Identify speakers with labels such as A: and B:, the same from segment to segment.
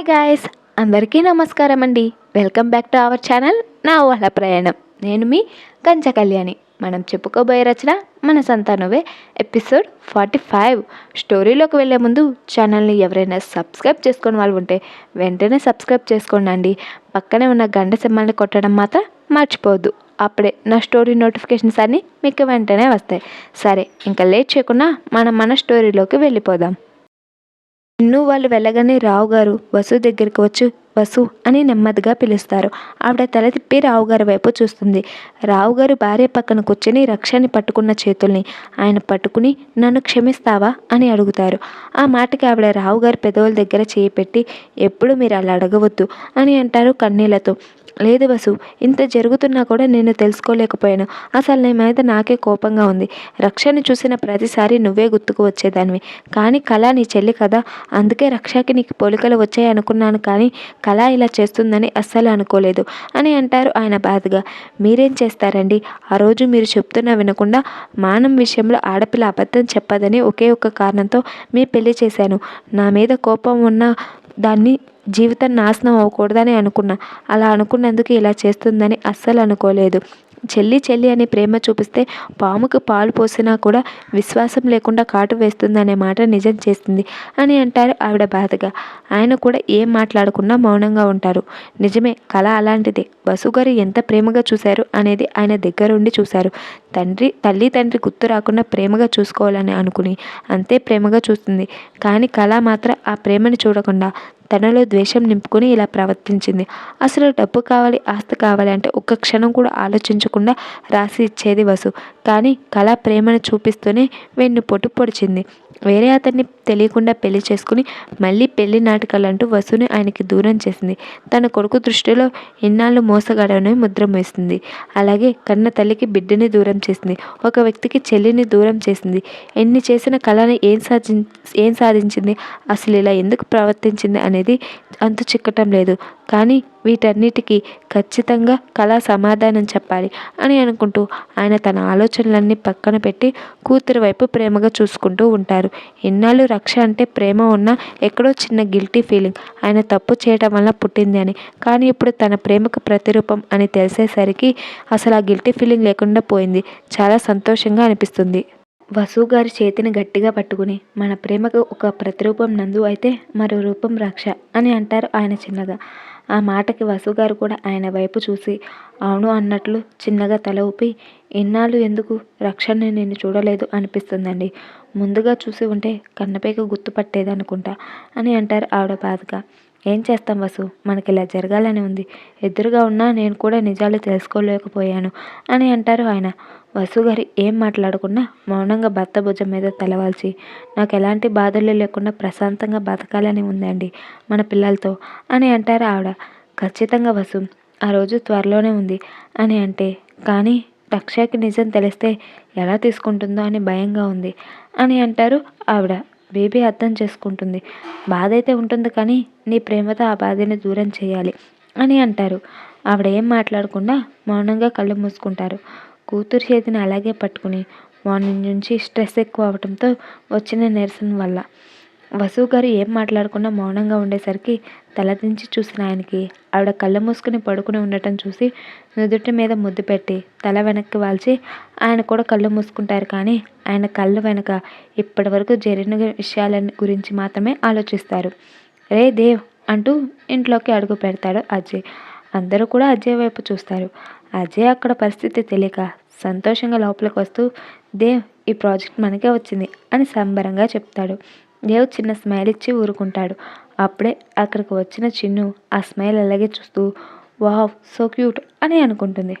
A: Hi guys అందరికీ నమస్కారం అండి. Welcome back to our channel నా వాళ్ళ ప్రయాణం. నేను మీ కంచ కళ్యాణి. మనం చెప్పుకోబోయే రచన మన సంతానవే ఎపిసోడ్ ఫార్టీ ఫైవ్. స్టోరీలోకి వెళ్ళే ముందు ఛానల్ని ఎవరైనా సబ్స్క్రైబ్ చేసుకుని వాళ్ళు ఉంటే వెంటనే సబ్స్క్రైబ్ చేసుకోండి అండి. పక్కనే ఉన్న గంట సింబల్ని కొట్టడం మాత్రం మర్చిపోవద్దు. అప్పుడే నా స్టోరీ నోటిఫికేషన్స్ అన్నీ మీకు వెంటనే వస్తాయి. సరే ఇంకా లేట్ చేయకుండా మనం మన స్టోరీలోకి వెళ్ళిపోదాం. ఇన్ను వాళ్ళు వెళ్ళగానే రావు గారు వసు దగ్గరికి వచ్చి వసు అని నెమ్మదిగా పిలుస్తారు. ఆవిడ తల తిప్పి రావుగారి వైపు చూస్తుంది. రావుగారు భార్య పక్కన కూర్చొని రక్షని పట్టుకున్న చేతుల్ని ఆయన పట్టుకుని నన్ను క్షమిస్తావా అని అడుగుతారు. ఆ మాటకి ఆవిడ రావు గారి పెదవుల దగ్గర చేయి పెట్టి ఎప్పుడు మీరు అలా అడగవద్దు అని అంటారు కన్నీళ్ళతో. లేదు వసు ఇంత జరుగుతున్నా కూడా నేను తెలుసుకోలేకపోయాను. అసలు నీ మీద నాకే కోపంగా ఉంది. రక్షని చూసిన ప్రతిసారి నువ్వే గుర్తుకు వచ్చేదానివి. కానీ కళ నీ చెల్లి కదా. అందుకే రక్షకి నీకు పోలికలు వచ్చాయి అనుకున్నాను కానీ కళ ఇలా చేస్తుందని అస్సలు అనుకోలేదు అని అంటారు ఆయన బాధగా. మీరేం చేస్తారండి? ఆ రోజు మీరు చెప్తున్నా వినకుండా మానం విషయంలో ఆడపిల్ల అబద్ధం చెప్పదని ఒకే ఒక్క కారణంతో మీ పెళ్ళి చేశాను. నా మీద కోపం ఉన్న దాన్ని జీవితం నాశనం అవ్వకూడదని అనుకున్నా. అలా అనుకున్నందుకు ఇలా చేస్తుందని అస్సలు అనుకోలేదు. చెల్లి చెల్లి అని ప్రేమ చూపిస్తే పాముకు పాలు పోసినా కూడా విశ్వాసం లేకుండా కాటు వేస్తుందనే మాట నిజం చేస్తుంది అని అంటారు ఆవిడ బాధగా. ఆయన కూడా ఏం మాట్లాడకుండా మౌనంగా ఉంటారు. నిజమే కళ అలాంటిదే. బసుగారు ఎంత ప్రేమగా చూశారు అనేది ఆయన దగ్గరుండి చూశారు. తండ్రి తల్లి తండ్రి గుర్తు రాకుండా ప్రేమగా చూసుకోవాలని అనుకుని అంతే ప్రేమగా చూస్తుంది. కానీ కళ మాత్రం ఆ ప్రేమని చూడకుండా తనలో ద్వేషం నింపుకొని ఇలా ప్రవర్తించింది. అసలు డబ్బు కావాలి ఆస్తి కావాలి అంటే ఒక్క క్షణం కూడా ఆలోచించకుండా రాసి ఇచ్చేది వసు. కానీ కళ ప్రేమను చూపిస్తూనే వెన్ను పొట్టు పొడిచింది. వేరే అతన్ని తెలియకుండా పెళ్ళి చేసుకుని మళ్ళీ పెళ్ళి నాటకాలంటూ వసుని ఆయనకి దూరం చేసింది. తన కొడుకు దృష్టిలో ఇన్నాళ్ళు మోసగాడని ముద్ర వేస్తుంది అలాగే కన్న తల్లికి బిడ్డని దూరం చేసింది. ఒక వ్యక్తికి చెల్లిని దూరం చేసింది. ఎన్ని చేసిన కళని ఏం సాధి ఏం సాధించింది? అసలు ఇలా ఎందుకు ప్రవర్తించింది అనేది అంతు చిక్కటం లేదు. కానీ వీటన్నిటికీ ఖచ్చితంగా కళ సమాధానం చెప్పాలి అని అనుకుంటూ ఆయన తన ఆలోచనలన్నీ పక్కన పెట్టి కూతురు వైపు ప్రేమగా చూసుకుంటూ ఉంటారు. ఎన్నాళ్ళు రక్ష అంటే ప్రేమ ఉన్న ఎక్కడో చిన్న గిల్టీ ఫీలింగ్ ఆయన తప్పు చేయటం వల్ల పుట్టింది అని. కానీ ఇప్పుడు తన ప్రేమకు ప్రతిరూపం అని తెలిసేసరికి అసలు ఆ గిల్టీ ఫీలింగ్ లేకుండా పోయింది. చాలా సంతోషంగా అనిపిస్తుంది. వసు గారి చేతిని గట్టిగా పట్టుకుని మన ప్రేమకు ఒక ప్రతిరూపం నందు అయితే మరో రూపం రక్ష అని అంటారు ఆయన చిన్నగా. ఆ మాటకి వసుగారు కూడా ఆయన వైపు చూసి అవును అన్నట్లు చిన్నగా తల ఊపి ఇన్నాళ్ళు ఎందుకు రక్షణ నేను చూడలేదు అనిపిస్తుందండి. ముందుగా చూసి ఉంటే కన్నపేక గుర్తుపట్టేది అనుకుంటా అని అంటారు ఆవిడ బాధగా. ఏం చేస్తాం వసు మనకి ఇలా జరగాలని ఉంది. ఎదురుగా ఉన్నా నేను కూడా నిజాలు తెలుసుకోలేకపోయాను అని అంటారు ఆయన. వసు గారి ఏం మాట్లాడకుండా మౌనంగా భర్త భుజం మీద తలవాల్చి నాకు ఎలాంటి బాధలు లేకుండా ప్రశాంతంగా బతకాలని ఉందండి మన పిల్లలతో అని అంటారు ఆవిడ. ఖచ్చితంగా వసు ఆ రోజు త్వరలోనే ఉంది అని అంటే కానీ రక్షకి నిజం తెలిస్తే ఎలా తీసుకుంటుందో అని భయంగా ఉంది అని అంటారు ఆవిడ. బేబీ అర్థం చేసుకుంటుంది. బాధ అయితే ఉంటుంది కానీ నీ ప్రేమతో ఆ బాధని దూరం చేయాలి అని అంటారు. ఆవిడ ఏం మాట్లాడకుండా మౌనంగా కళ్ళు మూసుకుంటారు. కూతురు చేతిని అలాగే పట్టుకుని మార్నింగ్ నుంచి స్ట్రెస్ ఎక్కువ అవడంతో వచ్చిన నిరసన వల్ల వసు గారు ఏం మాట్లాడకుండా మౌనంగా ఉండేసరికి తలదించి చూసిన ఆయనకి ఆవిడ కళ్ళు మూసుకుని పడుకుని ఉండటం చూసి నుదుటి మీద ముద్దు పెట్టి తల వెనక్కి వాల్చి ఆయన కూడా కళ్ళు మూసుకుంటారు కానీ ఆయన కళ్ళు వెనక ఇప్పటి వరకు జరిగిన విషయాల గురించి మాత్రమే ఆలోచిస్తారు. రే దేవ్ అంటూ ఇంట్లోకి అడుగు పెడతాడు అజయ్. అందరూ కూడా అజయ్ వైపు చూస్తారు. అజయ్ అక్కడ పరిస్థితి తెలియక సంతోషంగా లోపలికి వస్తూ దేవ్ ఈ ప్రాజెక్ట్ మనకే వచ్చింది అని సంబరంగా చెప్తాడు. దేవ్ చిన్న స్మైల్ ఇచ్చి ఊరుకుంటాడు. అప్పుడే అక్కడికి వచ్చిన చిన్ను ఆ స్మైల్ అలాగే చూస్తూ వావ్ సో క్యూట్ అని అనుకుంటుంది.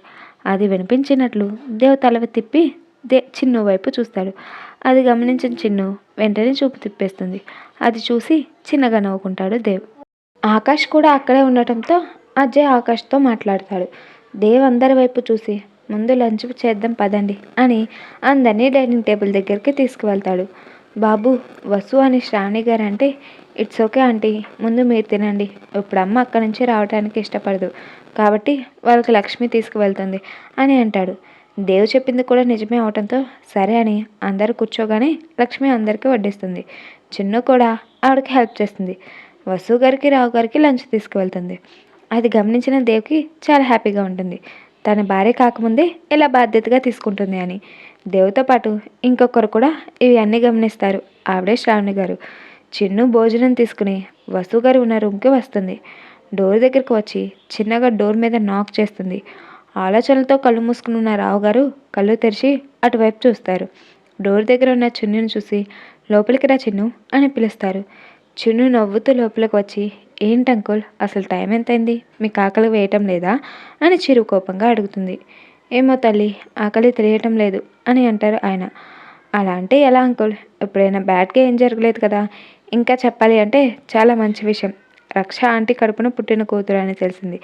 A: అది వినిపించినట్లు దేవ్ తలవి తిప్పి దే చిన్ను వైపు చూస్తాడు. అది గమనించిన చిన్ను వెంటనే చూపు తిప్పేస్తుంది. అది చూసి చిన్నగా నవ్వుకుంటాడు దేవ్. ఆకాష్ కూడా అక్కడే ఉండటంతో అజయ్ ఆకాష్తో మాట్లాడతాడు. దేవ్ అందరి వైపు చూసి ముందు లంచ్ చేద్దాం పదండి అని అందరినీ డైనింగ్ టేబుల్ దగ్గరికి తీసుకువెళ్తాడు. బాబు వసు అని శ్రావణి గారు అంటే ఇట్స్ ఓకే ఆంటీ ముందు మీరు తినండి. ఇప్పుడు అమ్మ అక్కడి నుంచి రావడానికి ఇష్టపడదు. కాబట్టి వాళ్ళకి లక్ష్మి తీసుకువెళ్తుంది అని అంటాడు. దేవు చెప్పింది కూడా నిజమే అవటంతో సరే అని అందరు కూర్చోగానే లక్ష్మి అందరికీ వడ్డిస్తుంది. చిన్ను కూడా ఆవిడకి హెల్ప్ చేస్తుంది. వసు గారికి రావు గారికి లంచ్ తీసుకువెళ్తుంది. అది గమనించిన దేవ్కి చాలా హ్యాపీగా ఉంటుంది. తన భార్య కాకముందే ఇలా బాధ్యతగా తీసుకుంటుంది అని. దేవుతో పాటు ఇంకొకరు కూడా ఇవి అన్నీ గమనిస్తారు. ఆవిడే శ్రావణి గారు. చిన్ను భోజనం తీసుకుని వసు గారు ఉన్న రూమ్కి వస్తుంది. డోర్ దగ్గరికి వచ్చి చిన్నగా డోర్ మీద నాక్ చేస్తుంది. ఆలోచనలతో కళ్ళు మూసుకుని ఉన్న రావు గారు కళ్ళు తెరిచి అటువైపు చూస్తారు. డోర్ దగ్గర ఉన్న చిన్నుని చూసి లోపలికి రా చిన్ను అని పిలుస్తారు. చిన్ను నవ్వుతూ లోపలికి వచ్చి ఏంటి అంకుల్ అసలు టైం ఎంతైంది? మీకు ఆకలి వేయటం లేదా? అని చిరు కోపంగా అడుగుతుంది. ఏమో తల్లి ఆకలి తెలియటం లేదు అని అంటారు ఆయన. అలా అంటే ఎలా అంకుల్? ఎప్పుడైనా బ్యాడ్గా ఏం జరగలేదు కదా? ఇంకా చెప్పాలి అంటే చాలా మంచి విషయం. రక్ష ఆంటీ కడుపున పుట్టిన కూతురు అని తెలిసింది.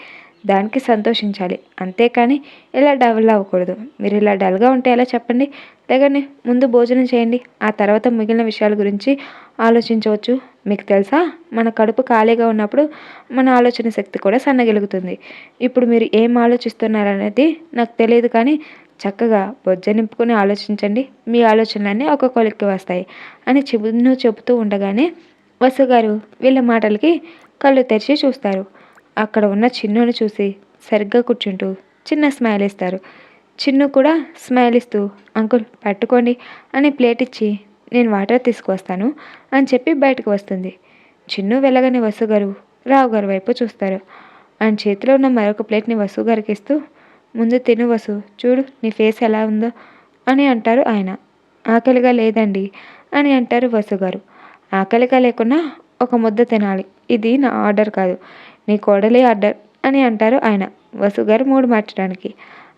A: దానికి సంతోషించాలి. అంతేకాని ఇలా డల్ అవ్వకూడదు. మీరు ఇలా డల్గా ఉంటే ఎలా చెప్పండి? లేకని ముందు భోజనం చేయండి. ఆ తర్వాత మిగిలిన విషయాల గురించి ఆలోచించవచ్చు. మీకు తెలుసా? మన కడుపు ఖాళీగా ఉన్నప్పుడు మన ఆలోచన శక్తి కూడా సన్నగిలుగుతుంది. ఇప్పుడు మీరు ఏం ఆలోచిస్తున్నారనేది నాకు తెలియదు కానీ చక్కగా బొజ్జ నింపుకొని ఆలోచించండి. మీ ఆలోచనలన్నీ ఒక కొలిక్కి వస్తాయి అని చెబు చెబుతూ ఉండగానే వసు గారు వీళ్ళ మాటలకి కళ్ళు తెరిచి చూస్తారు. అక్కడ ఉన్న చిన్నుని చూసి సరిగ్గా కూర్చుంటూ చిన్న స్మైల్ ఇస్తారు. చిన్ను కూడా స్మైల్ ఇస్తూ అంకుల్ పట్టుకోండి అని ప్లేట్ ఇచ్చి నేను వాటర్ తీసుకువస్తాను అని చెప్పి బయటకు వస్తుంది. చిన్ను వెళ్ళగానే వసుగారు రావు గారు వైపు చూస్తారు ఆయన చేతిలో ఉన్న మరొక ప్లేట్ని వసు గారికి ఇస్తూ ముందు తిను వసు చూడు నీ ఫేస్ ఎలా ఉందో అని అంటారు ఆయన. ఆకలిగా లేదండి అని అంటారు వసు గారు. ఆకలిగా లేకున్నా ఒక ముద్ద తినాలి ఇది నా ఆర్డర్ కాదు నీ కోడలి ఆర్డర్ అని అంటారు ఆయన. వసు గారు మూడు మార్చడానికి.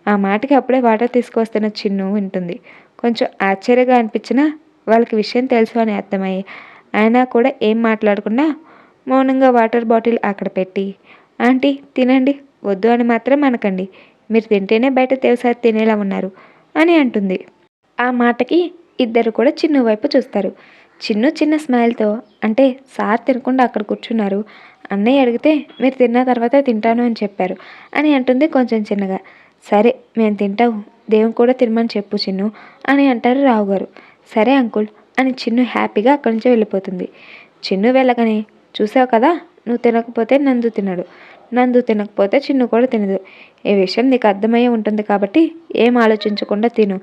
A: ఆ మాటకి అప్పుడే వాటర్ తీసుకొస్తున్న చిన్ను వింటుంది. కొంచెం ఆశ్చర్యంగా అనిపించినా వాళ్ళకి విషయం తెలుసు అని అర్థమయ్యి. అయినా కూడా ఏం మాట్లాడకుండా మౌనంగా వాటర్ బాటిల్ అక్కడ పెట్టి ఆంటీ తినండి. వద్దు అని మాత్రం అనకండి. మీరు తింటేనే బయట దేవసారి తినేలా ఉన్నారు అని అంటుంది. ఆ మాటకి ఇద్దరు కూడా చిన్ను వైపు చూస్తారు. చిన్ను చిన్న స్మైల్తో అంటే సార్ తినకుండా అక్కడ కూర్చున్నారు. అన్నయ్య అడిగితే మీరు తిన్న తర్వాత తింటాను అని చెప్పారు. అని అంటుంది కొంచెం చిన్నగా. సరే మేము తింటావు దేవుని కూడా తినమని చెప్పు చిన్ను అని అంటారు రావు గారు సరే అంకుల్ అని చిన్ను హ్యాపీగా అక్కడి నుంచి వెళ్ళిపోతుంది. చిన్ను వెళ్ళగానే చూసావు కదా నువ్వు తినకపోతే నందు తినడు. నందు తినకపోతే చిన్ను కూడా తినదు. ఈ విషయం నీకు అర్థమయ్యే ఉంటుంది కాబట్టి ఏం ఆలోచించకుండా తిను.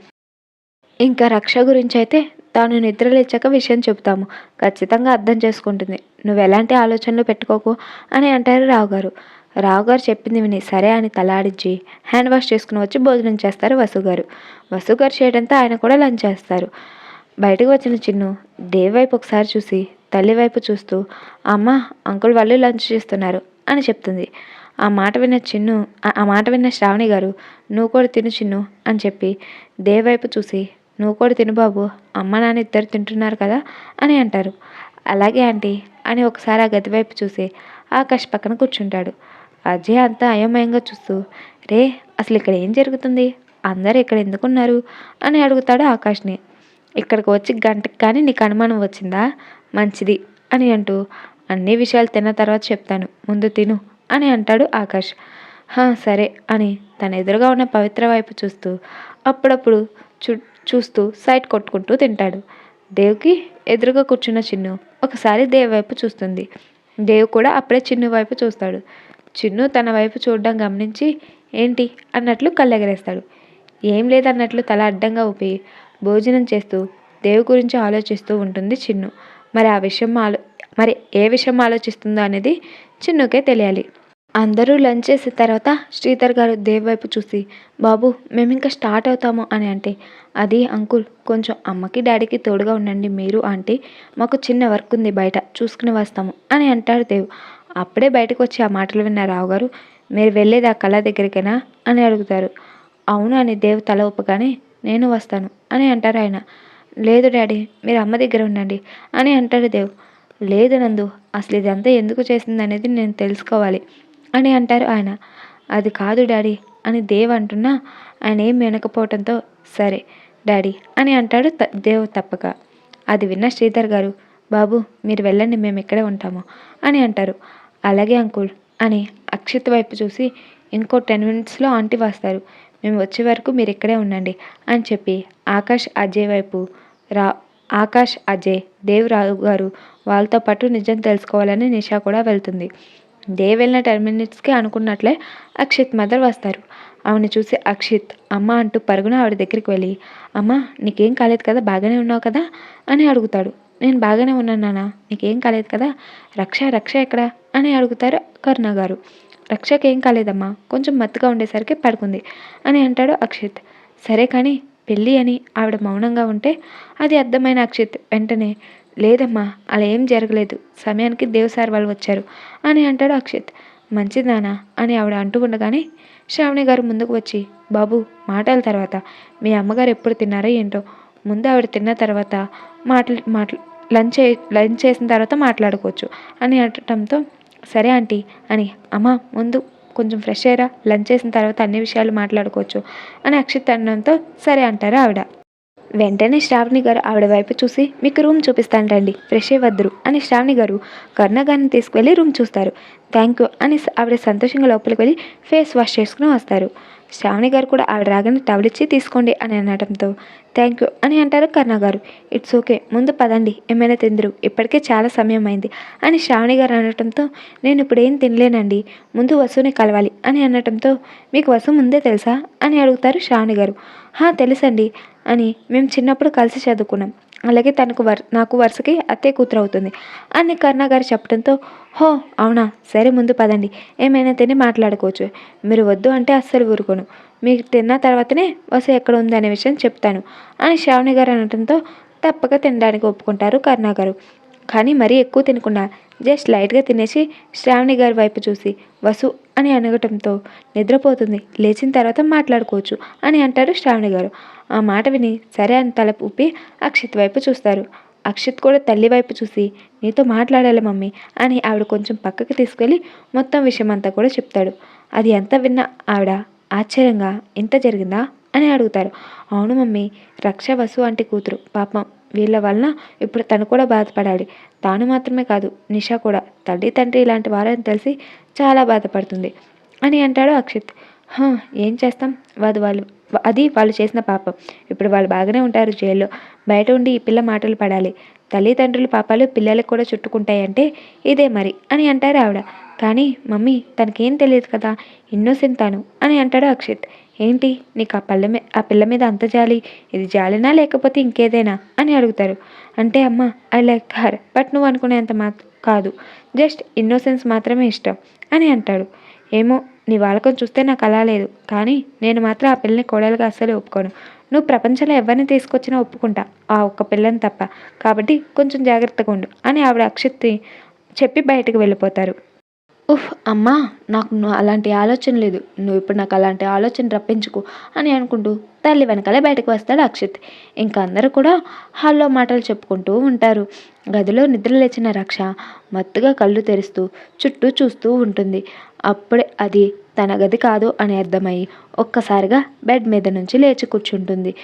A: ఇంకా రక్ష గురించి అయితే తాను నిద్రలేచాక విషయం చెబుతాము. ఖచ్చితంగా అర్థం చేసుకుంటుంది. నువ్వు ఎలాంటి ఆలోచనలు పెట్టుకోకు అని అంటారు రావు గారు. రావు గారు చెప్పింది విని సరే అని తలాడించి హ్యాండ్ వాష్ చేసుకుని వచ్చి భోజనం చేస్తారు వసుగారు గారు. చేయడంతో ఆయన కూడా లంచ్ చేస్తారు. బయటకు వచ్చిన చిన్ను దేవ్ వైపు ఒకసారి చూసి తల్లి వైపు చూస్తూ అమ్మ అంకుల్ వాళ్ళు లంచ్ చేస్తున్నారు అని చెప్తుంది. ఆ మాట విన్న చిన్ను ఆ మాట విన్న శ్రావణి గారు నువ్వు కూడా తిను చిన్ను అని చెప్పి దేవ్ వైపు చూసి నువ్వు కూడా తిను బాబు. అమ్మ నాన్న ఇద్దరు తింటున్నారు కదా అని అంటారు. అలాగే ఆంటీ అని ఒకసారి ఆ గది వైపు చూసి ఆకాష్ పక్కన కూర్చుంటాడు. అజయ్ అంతా అయోమయంగా చూస్తూ రే అసలు ఇక్కడ ఏం జరుగుతుంది? అందరు ఇక్కడ ఎందుకున్నారు? అని అడుగుతాడు ఆకాష్ని. ఇక్కడికి వచ్చి గంటకి కానీ నీకు అనుమానం వచ్చిందా? మంచిది అని అంటూ అన్ని విషయాలు తిన్న తర్వాత చెప్తాను. ముందు తిను అని అంటాడు ఆకాష్. సరే అని తన ఎదురుగా ఉన్న పవిత్ర వైపు చూస్తూ అప్పుడప్పుడు చు చూస్తూ సైట్ కొట్టుకుంటూ తింటాడు. దేవ్కి ఎదురుగా కూర్చున్న చిన్ను ఒకసారి దేవ్ వైపు చూస్తుంది. దేవ్ కూడా అప్పుడే చిన్ను వైపు చూస్తాడు. చిన్ను తన వైపు చూడడం గమనించి ఏంటి? అన్నట్లు కళ్ళెగరేస్తాడు. ఏం లేదన్నట్లు తల అడ్డంగా ఊపి భోజనం చేస్తూ దేవు గురించి ఆలోచిస్తూ ఉంటుంది చిన్ను. మరి ఆ విషయం ఆలో మరి ఏ విషయం ఆలోచిస్తుందో అనేది చిన్నుకే తెలియాలి. అందరూ లంచ్ చేసిన తర్వాత శ్రీధర్ గారు దేవ్ వైపు చూసి బాబు మేము ఇంకా స్టార్ట్ అవుతాము అని అంటే అది అంకుల్ కొంచెం అమ్మకి డాడీకి తోడుగా ఉండండి మీరు ఆంటీ మాకు చిన్న వర్క్ ఉంది బయట చూసుకుని వస్తాము అని అంటాడు దేవ్. అప్పుడే బయటకు వచ్చి ఆ మాటలు విన్న రావు గారు మీరు వెళ్ళేది ఆ కళ దగ్గరికైనా? అని అడుగుతారు. అవును అని దేవ్ తల ఒప్పగానే నేను వస్తాను అని అంటారు ఆయన. లేదు డాడీ మీరు అమ్మ దగ్గర ఉండండి అని అంటాడు దేవ్. లేదు నందు అసలు ఇదంతా ఎందుకు చేసింది అనేది నేను తెలుసుకోవాలి అని అంటారు ఆయన. అది కాదు డాడీ అని దేవ్ అంటున్నా ఆయన ఏం వినకపోవటంతో సరే డాడీ అని అంటాడు దేవ్ తప్పక. అది విన్న శ్రీధర్ గారు బాబు మీరు వెళ్ళండి మేము ఇక్కడే ఉంటాము అని అంటారు. అలాగే అంకుల్ అని అక్షిత్ వైపు చూసి ఇంకో టెన్ మినిట్స్లో ఆంటీ వస్తారు. మేము వచ్చే వరకు మీరు ఇక్కడే ఉండండి అని చెప్పి ఆకాష్ అజయ్ వైపు రా ఆకాష్ అజయ్ దేవ్ రావు గారు వాళ్ళతో పాటు నిజం తెలుసుకోవాలని నిషా కూడా వెళ్తుంది. దే వెళ్ళిన టెన్ మినిట్స్కి అనుకున్నట్లే అక్షిత్ మదర్ వస్తారు. ఆమెను చూసి అక్షిత్ అమ్మ అంటూ పరుగున ఆవిడ దగ్గరికి వెళ్ళి అమ్మ నీకేం కాలేదు కదా? బాగానే ఉన్నావు కదా? అని అడుగుతాడు. నేను బాగానే ఉన్నాను నాన్న. నీకేం కాలేదు కదా? రక్ష రక్ష ఎక్కడ? అని అడుగుతారు కరుణ గారు. రక్షకి ఏం కాలేదమ్మా. కొంచెం మత్తుగా ఉండేసరికి పడుకుంది అని అంటాడు అక్షిత్. సరే కానీ పెళ్ళి అని ఆవిడ మౌనంగా ఉంటే అది అర్థమైన అక్షిత్. వెంటనే లేదమ్మా అలా ఏం జరగలేదు. సమయానికి దేవ్ సార్ వాళ్ళు వచ్చారు. అని అంటాడు అక్షిత్. మంచిదానా అని ఆవిడ అంటూ ఉండగానే శ్రావణి గారు ముందుకు వచ్చి బాబు మాటల తర్వాత మీ అమ్మగారు ఎప్పుడు తిన్నారో ఏంటో. ముందు ఆవిడ తిన్న తర్వాత మాటలు మాట్లా లంచ్ లంచ్ చేసిన తర్వాత మాట్లాడుకోవచ్చు అని అనటంతో సరే ఆంటీ అని అమ్మ ముందు కొంచెం ఫ్రెష్ అయ్యారా లంచ్ చేసిన తర్వాత అన్ని విషయాలు మాట్లాడుకోవచ్చు అని అక్షిత్ అనడంతో సరే అంటారు ఆవిడ. వెంటనే శ్రావణి గారు ఆవిడ వైపు చూసి మీకు రూమ్ చూపిస్తాను రండి ఫ్రెష్ అయ్యవద్దురు అని శ్రావణి గారు కర్ణగారిని తీసుకువెళ్ళి రూమ్ చూస్తారు. థ్యాంక్ యూ అని ఆవిడ సంతోషంగా లోపలికి వెళ్ళి ఫేస్ వాష్ చేసుకుని వస్తారు. శ్రావణి గారు కూడా ఆవిడ రాగానే టవల్ ఇచ్చి తీసుకోండి అని అనడంతో థ్యాంక్ యూ అని అంటారు కర్ణ గారు. ఇట్స్ ఓకే ముందు పదండి ఏమైనా తిందరు ఇప్పటికే చాలా సమయం అయింది అని శ్రావణి గారు అనడంతో నేను ఇప్పుడు ఏం తినలేనండి ముందు వసుని కలవాలి అని అనటంతో మీకు వసు ముందే తెలుసా అని అడుగుతారు శ్రావణి గారు. హా తెలుసండి అని మేము చిన్నప్పుడు కలిసి చదువుకున్నాం. అలాగే తనకు వర్ నాకు వరుసకి అత్తే కూతురు అవుతుంది అని కర్ణ గారు చెప్పడంతో హో అవునా సరే ముందు పదండి. ఏమైనా తిని మాట్లాడుకోవచ్చు. మీరు వద్దు అంటే అస్సలు ఊరుకోను. మీకు తిన్న తర్వాతనే వసు ఎక్కడ ఉంది అనే విషయం చెప్తాను. అని శ్రావణి గారు అనడంతో తప్పక తినడానికి ఒప్పుకుంటారు కర్ణ గారు. కానీ మరీ ఎక్కువ తినకుండా జస్ట్ లైట్గా తినేసి శ్రావణి గారి వైపు చూసి వసు అని అనగటంతో నిద్రపోతుంది. లేచిన తర్వాత మాట్లాడుకోవచ్చు అని అంటారు శ్రావణి గారు. ఆ మాట విని సరే అని తల ఊపి అక్షిత్ వైపు చూస్తారు. అక్షిత్ కూడా తల్లి వైపు చూసి నీతో మాట్లాడాలి మమ్మీ అని ఆవిడ కొంచెం పక్కకి తీసుకెళ్ళి మొత్తం విషయం అంతా కూడా చెప్తాడు. అది ఎంత విన్నా ఆవిడ ఆశ్చర్యంగా ఇంత జరిగిందా? అని అడుగుతారు. అవును మమ్మీ రక్ష వసు అంటే కూతురు పాపం. వీళ్ళ వలన ఇప్పుడు తను కూడా బాధపడాలి. తాను మాత్రమే కాదు నిషా కూడా. తల్లి తండ్రి ఇలాంటి వారని తెలిసి చాలా బాధపడుతుంది అని అంటాడు అక్షిత్. ఏం చేస్తాం? వాళ్ళు వాళ్ళు అది వాళ్ళు చేసిన పాపం. ఇప్పుడు వాళ్ళు బాగానే ఉంటారు జైల్లో. బయట ఉండి ఈ పిల్ల మాటలు పడాలి. తల్లిదండ్రుల పాపాలు పిల్లలకు కూడా చుట్టుకుంటాయంటే ఇదే మరి అని అంటారు ఆవిడ. కానీ మమ్మీ తనకేం తెలియదు కదా? ఇన్నోసెంట్ తాను అని అంటాడు అక్షిత్. ఏంటి నీకు ఆ పళ్ళ మీ ఆ పిల్ల మీద అంత జాలి? ఇది జాలినా లేకపోతే ఇంకేదైనా? అని అడుగుతారు. అంటే అమ్మ ఐ లైక్ హర్ బట్ నువ్వు అనుకునేంత మా కాదు. జస్ట్ ఇన్నోసెన్స్ మాత్రమే ఇష్టం అని అంటాడు. ఏమో నీ వాళ్ళకం చూస్తే నాకు అలా లేదు. కానీ నేను మాత్రం ఆ పిల్లని కోడలుగా అస్సలు ఒప్పుకోను. నువ్వు ప్రపంచంలో ఎవరిని తీసుకొచ్చినా ఒప్పుకుంటా. ఆ ఒక్క పిల్లని తప్ప. కాబట్టి కొంచెం జాగ్రత్తగా ఉండు అని ఆవిడ అక్షత్తి చెప్పి బయటకు వెళ్ళిపోతారు. ఉఫ్ అమ్మా నాకు అలాంటి ఆలోచన లేదు. నువ్వు ఇప్పుడు నాకు అలాంటి ఆలోచన రప్పించుకో అని అనుకుంటూ తల్లి వెనకాలే బయటకు వస్తాడు అక్షిత్. ఇంకా అందరూ కూడా హాల్లో మాటలు చెప్పుకుంటూ ఉంటారు. గదిలో నిద్ర లేచిన రక్ష మత్తుగా కళ్ళు తెరుస్తూ చుట్టూ చూస్తూ ఉంటుంది. అప్పుడే అది తన గది కాదు అని అర్థమై ఒక్కసారిగా బెడ్ మీద నుంచి లేచి కూర్చుంటుంది.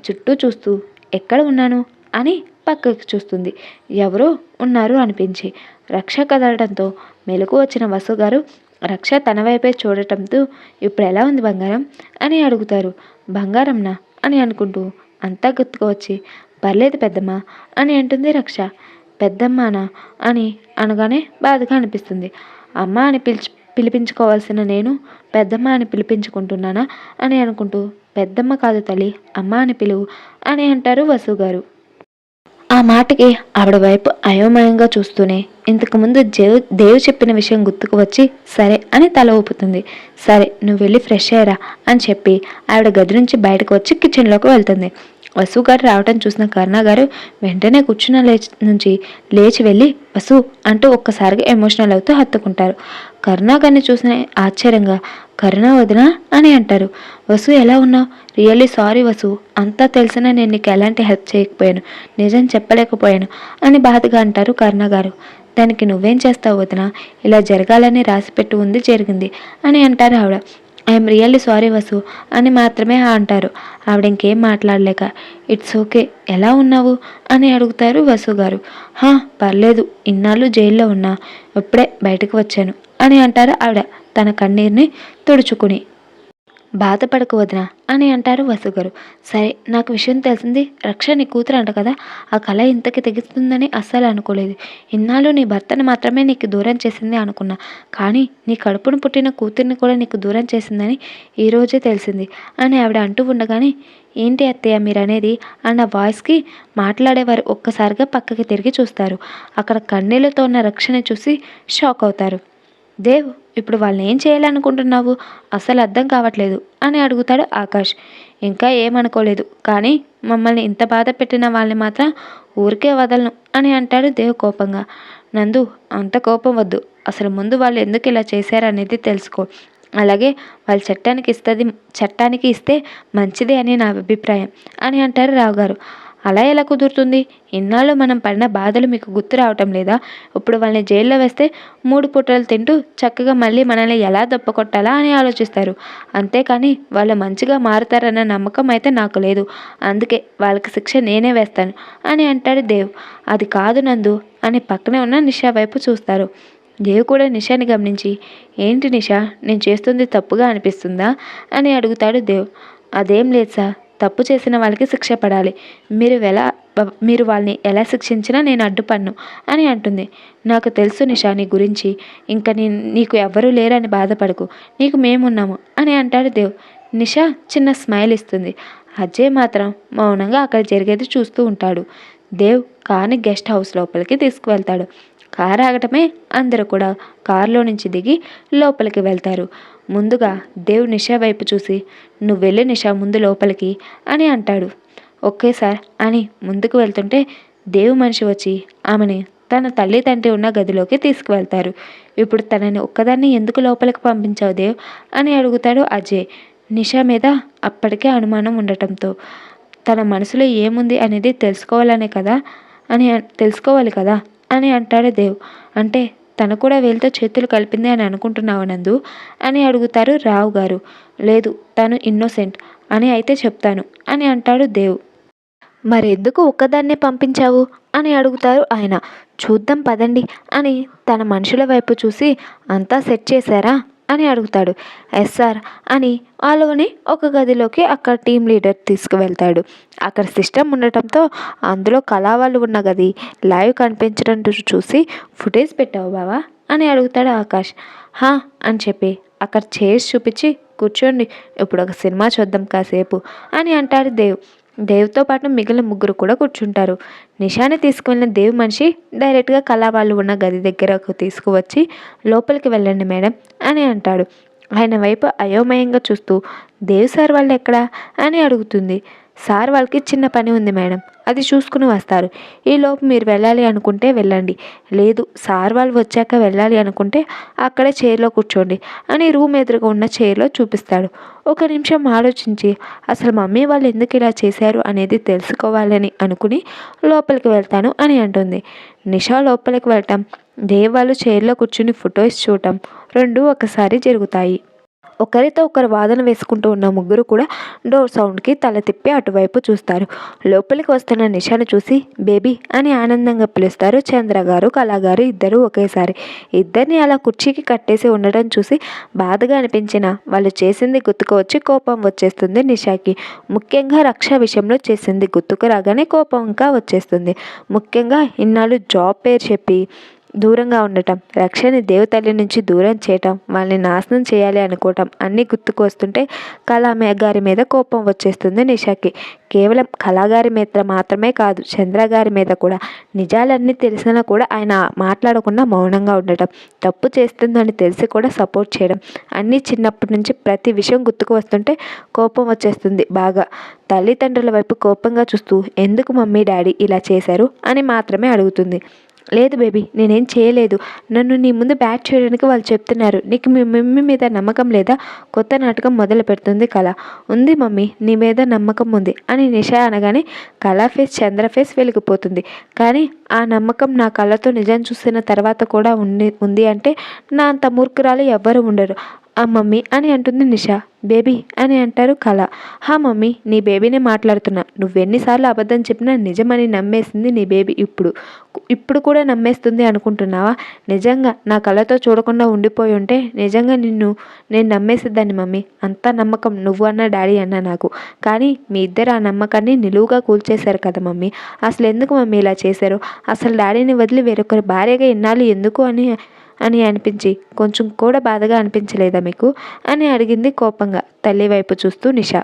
A: చుట్టూ చూస్తూ ఎక్కడ ఉన్నాను? అని పక్కకి చూస్తుంది. ఎవరో ఉన్నారు అనిపించి రక్ష కదలడంతో మెలకు వచ్చిన వసు గారు రక్ష తన వైపే చూడటంతో ఇప్పుడు ఎలా ఉంది బంగారం? అని అడుగుతారు. బంగారంనా? అని అనుకుంటూ అంతా గుర్తుకు వచ్చి పర్లేదు పెద్దమ్మ అని అంటుంది రక్ష. పెద్దమ్మానా? అని అనగానే బాధగా అనిపిస్తుంది. అమ్మ అని పిలిచి పిలిపించుకోవాల్సిన నేను పెద్దమ్మ అని పిలిపించుకుంటున్నానా? అని అనుకుంటూ పెద్దమ్మ కాదు తల్లి అమ్మ అని పిలువు అని అంటారు వసు గారు ఆ మాటకి ఆవిడ వైపు అయోమయంగా చూస్తూనే ఇంతకుముందు దేవు దేవు చెప్పిన విషయం గుర్తుకు వచ్చి సరే అని తల ఊపుతుంది. సరే నువ్వు వెళ్ళి ఫ్రెష్ అయ్యరా అని చెప్పి ఆవిడ గది నుంచి బయటకు వచ్చి కిచెన్లోకి వెళ్తుంది. వసు గారు రావటం చూసిన కరుణ గారు వెంటనే కూర్చున్న లేచి నుంచి లేచి వెళ్ళి వసు అంటూ ఒక్కసారిగా ఎమోషనల్ అవుతూ హత్తుకుంటారు. కరుణ గారిని చూసిన ఆశ్చర్యంగా కరుణ వదిన అని అంటారు. వసు ఎలా ఉన్నావు? Really sorry Vasu. అంతా తెలిసినా నేను నీకు ఎలాంటి హెల్ప్ చేయకపోయాను. నిజం చెప్పలేకపోయాను అని బాధగా అంటారు కర్ణ గారు. దానికి నువ్వేం చేస్తావు వదిన? ఇలా జరగాలని రాసిపెట్టి ఉంది జరిగింది అని అంటారు ఆవిడ. ఐఎమ్ రియల్లీ సారీ వసు అని మాత్రమే అంటారు. ఆవిడ ఇంకేం మాట్లాడలేక ఇట్స్ ఓకే ఎలా ఉన్నావు? అని అడుగుతారు వసు గారు. హా పర్లేదు. ఇన్నాళ్ళు జైల్లో ఉన్నా. ఇప్పుడే బయటకు వచ్చాను అని అంటారు ఆవిడ తన కన్నీరుని తుడుచుకుని. బాధపడకు వదిన అని అంటారు వసుగారు. సరే నాకు విషయం తెలిసింది రక్ష నీ కూతురు అంట కదా ఆ కళ ఇంతకి తెగిస్తుందని అస్సలు అనుకోలేదు. ఇన్నాళ్ళు నీ భర్తను మాత్రమే నీకు దూరం చేసింది అనుకున్నా. కానీ నీ కడుపును పుట్టిన కూతుర్ని కూడా నీకు దూరం చేసిందని ఈరోజే తెలిసింది అని ఆవిడ అంటూ ఉండగానే ఏంటి అత్తయ్య మీరు అనేది అన్న వాయిస్కి మాట్లాడేవారు ఒక్కసారిగా పక్కకి తిరిగి చూస్తారు. అక్కడ కన్నీళ్ళతో ఉన్న రక్షణ చూసి షాక్ అవుతారు. దేవ్ ఇప్పుడు వాళ్ళని ఏం చేయాలనుకుంటున్నావు? అసలు అర్థం కావట్లేదు అని అడుగుతాడు ఆకాష్. ఇంకా ఏమనుకోలేదు. కానీ మమ్మల్ని ఇంత బాధ పెట్టిన వాళ్ళని మాత్రం ఊరికే వదలను అని అంటాడు దేవ్ కోపంగా. నందు అంత కోపం వద్దు. అసలు ముందు వాళ్ళు ఎందుకు ఇలా చేశారనేది తెలుసుకో. అలాగే వాళ్ళు చట్టానికి ఇస్తుంది చట్టానికి ఇస్తే మంచిది అని నా అభిప్రాయం అని అంటారు రావు గారు అలా ఎలా కుదురుతుంది? ఇన్నాళ్ళు మనం పడిన బాధలు మీకు గుర్తు రావటం లేదా? ఇప్పుడు వాళ్ళని జైల్లో వేస్తే మూడు పుట్టలు తింటూ చక్కగా మళ్ళీ మనల్ని ఎలా దెబ్బకొట్టాలా అని ఆలోచిస్తారు. అంతేకాని వాళ్ళు మంచిగా మారుతారన్న నమ్మకం అయితే నాకు లేదు. అందుకే వాళ్ళకి శిక్ష నేనే వేస్తాను అని అంటాడు దేవ్. అది కాదు నందు అని పక్కనే ఉన్న నిషా వైపు చూస్తారు. దేవ్ కూడా నిషాని గమనించి ఏంటి నిషా? నేను చేస్తుంది తప్పుగా అనిపిస్తుందా? అని అడుగుతాడు దేవ్. అదేం లేదు సార్. తప్పు చేసిన వాళ్ళకి శిక్ష పడాలి. మీరు ఎలా మీరు వాళ్ళని ఎలా శిక్షించినా నేను అడ్డుపన్ను అని అంటుంది. నాకు తెలుసు నిషా నీ గురించి. ఇంకా నీ నీకు ఎవ్వరూ లేరని బాధపడకు. నీకు మేమున్నాము అని అంటాడు దేవ్. నిషా చిన్న స్మైల్ ఇస్తుంది. అజయ్ మాత్రం మౌనంగా అక్కడ జరిగేది చూస్తూ ఉంటాడు. దేవ్ కాని గెస్ట్ హౌస్ లోపలికి తీసుకువెళ్తాడు. కారు ఆగటమే అందరూ కూడా కారులో నుంచి దిగి లోపలికి వెళ్తారు. ముందుగా దేవ్ నిషా వైపు చూసి నువ్వు వెళ్ళి నిషా ముందు లోపలికి అని అంటాడు. ఓకే సార్ అని ముందుకు వెళ్తుంటే దేవు మనిషి వచ్చి ఆమెని తన తల్లి తండ్రి ఉన్న గదిలోకి తీసుకువెళ్తారు. ఇప్పుడు తనని ఒక్కదాన్ని ఎందుకు లోపలికి పంపించావు దేవ్? అని అడుగుతాడు అజయ్. నిషా మీద అప్పటికే అనుమానం ఉండటంతో తన మనసులో ఏముంది అనేది తెలుసుకోవాలనే కదా అని తెలుసుకోవాలి కదా అని అంటాడు దేవ్. అంటే తను కూడా వీళ్ళతో చేతులు కలిపింది అని అనుకుంటున్నావు నందు? అని అడుగుతారు రావు గారు. లేదు తను ఇన్నోసెంట్ అని అయితే చెప్తాను అని అంటాడు దేవ్. మరెందుకు ఒక్కదాన్నే పంపించావు? అని అడుగుతారు ఆయన. చూద్దాం పదండి అని తన మనుషుల వైపు చూసి అంతా సెట్ చేశారా? అని అడుగుతాడు. ఎస్ సార్ అని వాళ్ళని ఒక గదిలోకి అక్కడ టీం లీడర్ తీసుకువెళ్తాడు. అక్కడ సిస్టమ్ ఉండటంతో అందులో కళావాళ్ళు ఉన్న గది లైవ్ కనిపించడం చూసి ఫుటేజ్ పెట్టావు బావా అని అడుగుతాడు ఆకాష్. హా అని చెప్పి అక్కడ చైర్స్ చూపించి కూర్చోండి ఇప్పుడు ఒక సినిమా చూద్దాం కాసేపు అని అంటాడు దేవ్. దేవ్తో పాటు మిగిలిన ముగ్గురు కూడా కూర్చుంటారు. నిషాని తీసుకువెళ్ళిన దేవ్ మనిషి డైరెక్ట్గా కళా వాళ్ళు ఉన్న గది దగ్గరకు తీసుకువచ్చి లోపలికి వెళ్ళండి మేడం అని అంటాడు. ఆయన వైపు అయోమయంగా చూస్తూ దేవ్ సార్ వాళ్ళు ఎక్కడా? అని అడుగుతుంది. సార్ వాళ్ళకి చిన్న పని ఉంది మేడం అది చూసుకుని వస్తారు. ఈలోపు మీరు వెళ్ళాలి అనుకుంటే వెళ్ళండి. లేదు సార్ వాళ్ళు వచ్చాక వెళ్ళాలి అనుకుంటే అక్కడే చైర్లో కూర్చోండి అని రూమ్ ఎదురుగా ఉన్న చైర్లో చూపిస్తాడు. ఒక నిమిషం ఆలోచించి అసలు మమ్మీ వాళ్ళు ఎందుకు ఇలా చేశారు అనేది తెలుసుకోవాలని అనుకుని లోపలికి వెళ్తాను అని అంటుంది. నిషా లోపలికి వెళ్ళటం దేవాళ్ళు చైర్లో కూర్చుని ఫొటోస్ చూడటం రెండు ఒకసారి జరుగుతాయి. ఒకరితో ఒకరు వాదన వేసుకుంటూ ఉన్న ముగ్గురు కూడా డోర్ సౌండ్కి తల తిప్పి అటువైపు చూస్తారు. లోపలికి వస్తున్న నిషాను చూసి బేబీ అని ఆనందంగా పిలుస్తారు చంద్ర గారు కళాగారు ఇద్దరు ఒకేసారి. ఇద్దరిని అలా కుర్చీకి కట్టేసి ఉండడం చూసి బాధగా అనిపించిన వాళ్ళు చేసింది గుర్తుకు వచ్చి కోపం వచ్చేస్తుంది నిషాకి. ముఖ్యంగా రక్ష విషయంలో చేసింది గుర్తుకు రాగానే కోపం ఇంకా వచ్చేస్తుంది. ముఖ్యంగా ఇన్నాళ్ళు జాబ్ పేరు చెప్పి దూరంగా ఉండటం రక్షని దేవతల్లి నుంచి దూరం చేయటం వాళ్ళని నాశనం చేయాలి అనుకోవటం అన్నీ గుర్తుకు వస్తుంటే కళామే గారి మీద కోపం వచ్చేస్తుంది నిషాకి. కేవలం కళాగారి మీద మాత్రమే కాదు చంద్ర గారి మీద కూడా. నిజాలన్నీ తెలిసినా కూడా ఆయన మాట్లాడకుండా మౌనంగా ఉండటం తప్పు చేస్తుందని తెలిసి కూడా సపోర్ట్ చేయడం అన్నీ చిన్నప్పటి నుంచి ప్రతి విషయం గుర్తుకు వస్తుంటే కోపం వచ్చేస్తుంది బాగా. తల్లిదండ్రుల వైపు కోపంగా చూస్తూ ఎందుకు మమ్మీ డాడీ ఇలా చేశారు? అని మాత్రమే అడుగుతుంది. లేదు బేబీ నేనేం చేయలేదు. నన్ను నీ ముందు బ్యాట్ చేయడానికి వాళ్ళు చెప్తున్నారు. నీకు మీ మమ్మీ మీద నమ్మకం లేదా? కొత్త నాటకం మొదలు పెడుతుంది కళ. ఉంది మమ్మీ నీ మీద నమ్మకం ఉంది అని నిషా అనగానే కళా ఫేస్ చంద్ర ఫేస్ వెలిగిపోతుంది. కానీ ఆ నమ్మకం నా కళ్ళతో నిజం చూసిన తర్వాత కూడా ఉంది ఉంది అంటే నా అంత మూర్ఖురాలు ఎవ్వరు ఉండరు. ఆ మమ్మీ అని అంటుంది నిషా. బేబీ అని అంటారు కళ. హా మమ్మీ నీ బేబీనే మాట్లాడుతున్నా. నువ్వెన్నిసార్లు అబద్ధం చెప్పినా నిజమని నమ్మేసింది నీ బేబీ ఇప్పుడు. ఇప్పుడు కూడా నమ్మేస్తుంది అనుకుంటున్నావా? నిజంగా నా కళతో చూడకుండా ఉండిపోయి ఉంటే నిజంగా నిన్ను నేను నమ్మేసిద్దాన్ని మమ్మీ. అంతా నమ్మకం నువ్వు అన్న డాడీ అన్న నాకు. కానీ మీ ఇద్దరు ఆ నమ్మకాన్ని నిలువుగా కూల్చేశారు కదా మమ్మీ. అసలు ఎందుకు మమ్మీ ఇలా చేశారు? అసలు డాడీని వదిలి వేరొకరి భార్యగా ఇన్నాళ్ళు ఎందుకు అని అని అనిపించి కొంచెం కూడా బాధగా అనిపించలేదా మీకు? అని అడిగింది కోపంగా తల్లి వైపు చూస్తూ నిషా.